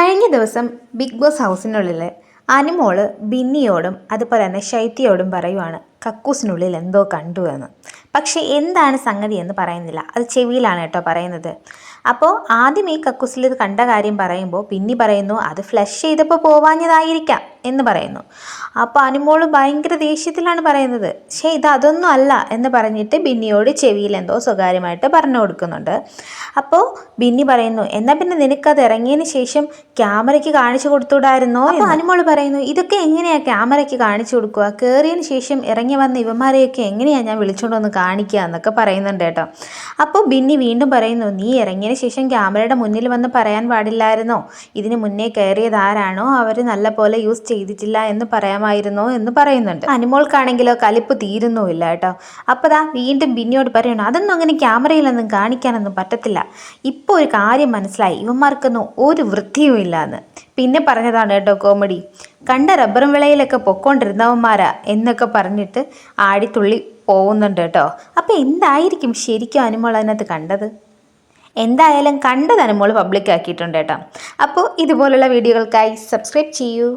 കഴിഞ്ഞ ദിവസം Bigg Boss ഹൗസിനുള്ളിൽ അനുമോൾ ബിന്നിയോടും അതുപോലെ തന്നെ ശൈത്യയോടും പറയുവാണ്. കക്കൂസിനുള്ളിൽ എന്തോ കണ്ടു എന്ന്. പക്ഷേ എന്താണ് സംഗതി എന്ന് പറയുന്നില്ല. അത് ചെവിയിലാണ് കേട്ടോ പറയുന്നത്. അപ്പോൾ ആദ്യം ഈ കക്കൂസിൽ ഇത് കണ്ട കാര്യം പറയുമ്പോൾ പിന്നെ പറയുന്നു അത് ഫ്ലഷ് ചെയ്തപ്പോൾ പോവാഞ്ഞതായിരിക്കാം എന്ന് പറയുന്നു. അപ്പോൾ അനുമോൾ ഭയങ്കര ദേഷ്യത്തിലാണ് പറയുന്നത്. പക്ഷേ ഇത് അതൊന്നും അല്ല എന്ന് പറഞ്ഞിട്ട് ബിന്നിയോട് ചെവിയിൽ എന്തോ സ്വകാര്യമായിട്ട് പറഞ്ഞു കൊടുക്കുന്നുണ്ട്. അപ്പോൾ ബിന്നി പറയുന്നു എന്നാൽ പിന്നെ നിനക്കത് ഇറങ്ങിയതിന് ശേഷം ക്യാമറയ്ക്ക് കാണിച്ചു കൊടുത്തുകൂടായിരുന്നോ അപ്പോൾ അനുമോൾ പറയുന്നു ഇതൊക്കെ എങ്ങനെയാണ് ക്യാമറയ്ക്ക് കാണിച്ചു കൊടുക്കുക? കയറിയതിന് ശേഷം ഇറങ്ങി വന്ന ഇവന്മാരെയൊക്കെ എങ്ങനെയാണ് ഞാൻ വിളിച്ചുകൊണ്ട് വന്ന് കാണിക്കുക എന്നൊക്കെ പറയുന്നുണ്ട് കേട്ടോ. അപ്പോൾ ബിന്നി വീണ്ടും പറയുന്നു നീ ഇറങ്ങിയതിന് ശേഷം ക്യാമറയുടെ മുന്നിൽ വന്ന് പറയാൻ പാടില്ലായിരുന്നോ? ഇതിന് മുന്നേ കയറിയത് ആരാണോ? അവർ നല്ല പോലെ യൂസ് ചെയ്തിട്ടില്ല എന്ന് പറയാമായിരുന്നോ? എന്ന് പറയുന്നുണ്ട്. അനുമോൾക്കാണെങ്കിലോ കലിപ്പ് തീരുന്നുമില്ല കേട്ടോ. അപ്പോൾ ദാ വീണ്ടും ബിന്നിയോട് പറയണം അതൊന്നും അങ്ങനെ ക്യാമറയിലൊന്നും കാണിക്കാനൊന്നും പറ്റത്തില്ല. ഇപ്പോൾ ഒരു കാര്യം മനസ്സിലായി. ഇവന്മാർക്കൊന്നും ഒരു വൃത്തിയും ഇല്ല എന്ന് പിന്നെ പറഞ്ഞതാണ് കേട്ടോ കോമഡി കണ്ട റബ്ബറും വിളയിലൊക്കെ പൊക്കോണ്ടിരുന്നവന്മാരാ എന്നൊക്കെ പറഞ്ഞിട്ട് ആടിത്തുള്ളി പോകുന്നുണ്ട് കേട്ടോ. അപ്പോൾ എന്തായിരിക്കും ശരിക്കും അനുമോൾ അതിനകത്ത് കണ്ടത്? എന്തായാലും കണ്ടത് അനുമോൾ പബ്ലിക് ആക്കിയിട്ടുണ്ട് കേട്ടോ. അപ്പോൾ ഇതുപോലുള്ള വീഡിയോകൾക്കായി സബ്സ്ക്രൈബ് ചെയ്യൂ.